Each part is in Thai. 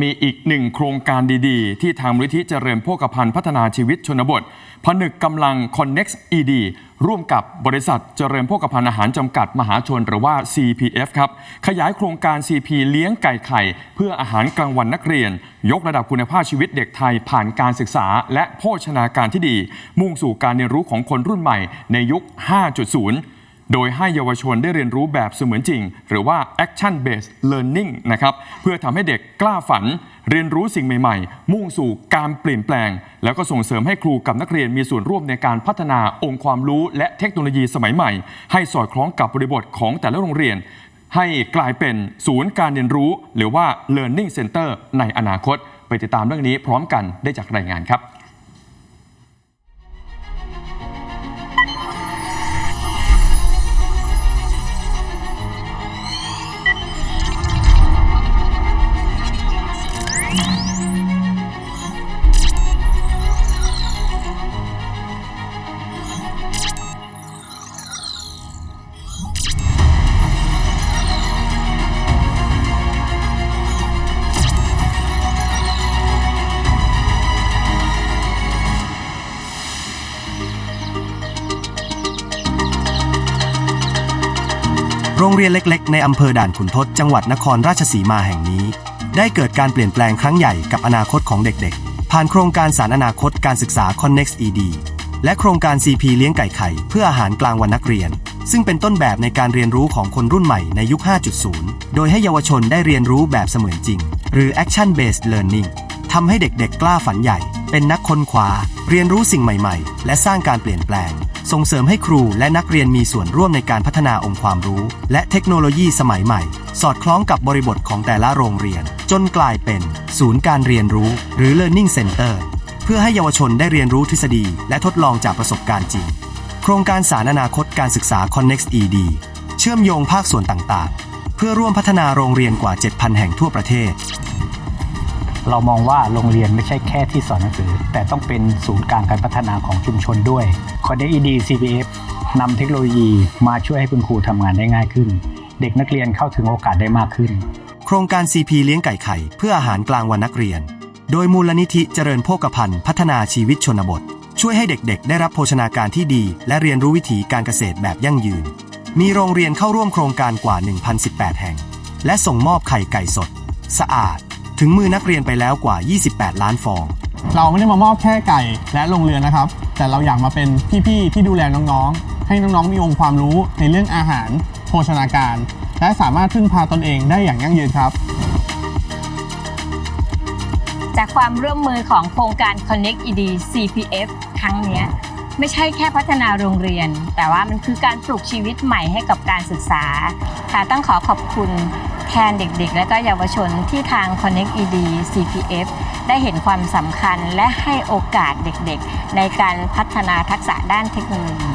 มีอีกหนึ่งโครงการดีๆ ที่ทางมูลนิธิเจริญโภคภัณฑ์พัฒนาชีวิตชนบท ผนึกกำลัง Connex ED ร่วมกับบริษัทเจริญโภคภัณฑ์อาหารจำกัดมหาชนหรือว่า CPF ครับ ขยายโครงการ CP เลี้ยงไก่ไข่ เพื่ออาหารกลางวันนักเรียน ยกระดับคุณภาพชีวิตเด็กไทยผ่านการศึกษา และโภชนาการที่ดี มุ่งสู่การเรียนรู้ของคนรุ่นใหม่ในยุค 5.0 โดยให้เยาวชนได้เรียนรู้แบบเสมือนจริง หรือว่า action based learning นะครับเพื่อทำให้เด็กกล้าฝัน เรียนรู้สิ่งใหม่ๆ มุ่งสู่การเปลี่ยนแปลง แล้วก็ส่งเสริมให้ครูกับนักเรียนมีส่วนร่วมในการพัฒนาองค์ความรู้และเทคโนโลยีสมัยใหม่ ให้สอดคล้องกับบริบทของแต่ละโรงเรียน ให้กลายเป็นศูนย์การเรียนรู้ หรือว่า learning center ในอนาคต ไปติดตามเรื่องนี้พร้อมกันได้จากรายงานครับ รียนเล็กๆ ในอำเภอด่านขุนทดจังหวัดนครราชสีมาแห่งนี้ ได้เกิดการเปลี่ยนแปลงครั้งใหญ่กับอนาคตของเด็กๆ ผ่านโครงการสารอนาคตการศึกษา Connex ED และโครงการ CP เลี้ยงไก่ไข่ เพื่ออาหารกลางวันนักเรียน ซึ่งเป็นต้นแบบในการเรียนรู้ของคนรุ่นใหม่ในยุค 5.0 โดยให้เยาวชนได้เรียนรู้แบบเสมือนจริง หรือ action based learning ทำให้เด็กๆกล้าฝันใหญ่ เป็นนักค้นคว้า เรียนรู้สิ่งใหม่ ๆ และสร้างการเปลี่ยนแปลง ส่งเสริมให้ครูและนักเรียนมีส่วนร่วมในการพัฒนาองค์ความรู้ และเทคโนโลยีสมัยใหม่ สอดคล้องกับบริบทของแต่ละโรงเรียน จนกลายเป็น ศูนย์การเรียนรู้ หรือ learning center เพื่อให้เยาวชนได้เรียนรู้ทฤษฎี และทดลองจากประสบการณ์จริง โครงการสารอนาคตการศึกษา Connex ED เชื่อมโยงภาคส่วนต่างๆ เพื่อร่วมพัฒนาโรงเรียนกว่า 7,000 แห่งทั่วประเทศ เรามองว่าโรงเรียนไม่ใช่แค่ที่สอนหนังสือ แต่ต้องเป็นศูนย์กลางการพัฒนาของชุมชนด้วย c o n n e ED CPF นำเทคโนโลยีมาช่วยให้คุณครูทำงานได้ง่ายขึ้น เด็กนักเรียนเข้าถึงโอกาสได้มากขึ้น โครงการ CP เลี้ยงไก่ไข่เพื่ออาหารกลางวันนักเรียน โดยมูลนิธิเจริญโภคภัณฑ์พัฒนาชีวิตชนบท ช่วยให้เด็กๆ ได้รับโภชนาการที่ดี และเรียนรู้วิถีการเกษตรแบบยั่งยืน มีโรงเรียนเข้าร่วมโครงการกว่า 1,018 แห่ง และส่งมอบไข่ไก่สด สะอาด ถึงมือนักเรียนไปแล้วกว่า 28 ล้านฟอง เราไม่ได้มามอบแค่ไก่และโรงเรือนนะครับ แต่เราอยากมาเป็นพี่ๆที่ดูแลน้องๆ ให้น้องๆมีองค์ความรู้ในเรื่องอาหาร โภชนาการ และสามารถพึ่งพาตนเองได้อย่างยั่งยืนครับ จากความร่วมมือของโครงการ Connect ED CPF ครั้งเนี้ยไม่ใช่แค่พัฒนาโรงเรียน แต่ว่ามันคือการปลูกชีวิตใหม่ให้กับการศึกษาค่ะต้องขอขอบคุณ แทนเด็กๆ และก็เยาวชนที่ทาง Connect ED CPF ได้เห็นความสำคัญและให้โอกาสเด็กๆ ในการพัฒนาทักษะด้านเทคโนโลยี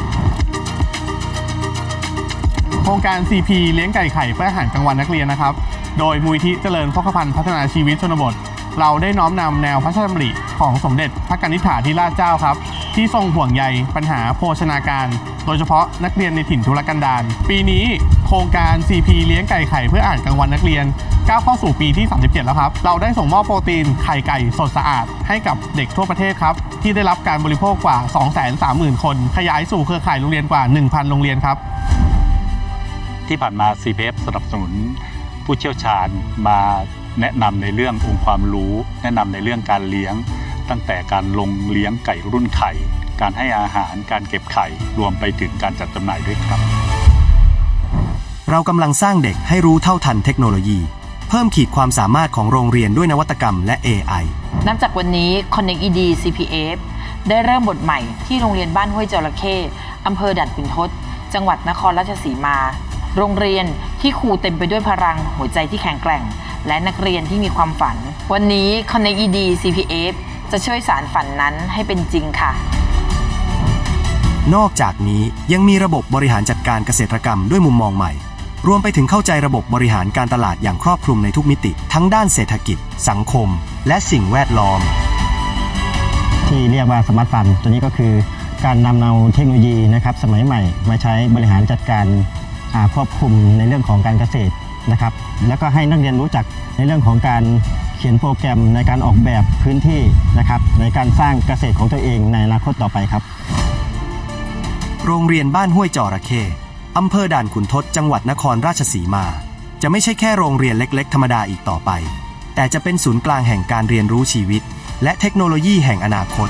โครงการ CP เลี้ยงไก่ไข่เพื่ออาหารกลางวันนักเรียนนะครับ โดยมูลที่เจริญพกพันธ์พัฒนาชีวิตชนบท เราได้น้อมนำแนวพระราชดำริของสมเด็จพระกนิษฐาธิราชเจ้าครับ ที่ทรงห่วงใยปัญหาโภชนาการ โดยเฉพาะนักเรียนในถิ่นทุรกันดารปีนี้โครงการ CP เลี้ยงไก่ไข่เพื่ออาหารกลางวันนักเรียนก้าวเข้าสู่ปีที่ 37 แล้วครับ เราได้ส่งมอบโปรตีนไข่ไก่สดสะอาด ให้กับเด็กทั่วประเทศครับ ที่ได้รับการบริโภคกว่า 230,000 คน ขยายสู่เครือข่ายโรงเรียนกว่า 1,000 โรงเรียนครับ ที่ผ่านมา CPF สนับสนุนผู้เชี่ยวชาญมาแนะนำในเรื่ององค์ความรู้ แนะนำในเรื่องการเลี้ยง ตั้งแต่การลงเลี้ยงไก่รุ่นไข่ การให้อาหารการเก็บไข่รวมไปถึงการจัดจำหน่ายด้วยครับ เรากำลังสร้างเด็กให้รู้เท่าทันเทคโนโลยี เพิ่มขีดความสามารถของโรงเรียนด้วยนวัตกรรมและ AI นับจากวันนี้ Connect ED CPF ได้เริ่มบทใหม่ที่โรงเรียนบ้านห้วยจระเข้อำเภอด่านขุนทด จังหวัดนครราชสีมา โรงเรียนที่ครูเต็มไปด้วยพลังหัวใจที่แข็งแกร่ง และนักเรียนที่มีความฝัน วันนี้ Connect ED CPF จะช่วยสารฝันนั้นให้เป็นจริงค่ะ นอกจากนี้ยังมีระบบบริหารจัดการเกษตรกรรมด้วยมุมมองใหม่ รวมไปถึงเข้าใจระบบบริหารการตลาดอย่างครอบคลุมในทุกมิติ ทั้งด้านเศรษฐกิจ สังคม และสิ่งแวดล้อม ที่เรียกว่าสมาร์ทฟันตัวนี้ก็คือการนำเอาเทคโนโลยีนะครับสมัยใหม่ มาใช้บริหารจัดการอ่าควบคุมในเรื่องของการเกษตรนะครับ แล้วก็ให้นักเรียนรู้จักในเรื่องของการ เขียนโปรแกรมในการออกแบบพื้นที่นะครับในการสร้างเกษตรของตัวเองในอนาคตต่อไปครับ โรงเรียนบ้านห้วยจระเข้อำเภอด่านขุนทดจังหวัดนครราชสีมา จะไม่ใช่แค่โรงเรียนเล็ก ๆ ธรรมดาอีกต่อไป แต่จะเป็นศูนย์กลางแห่งการเรียนรู้ชีวิต และเทคโนโลยีแห่งอนาคต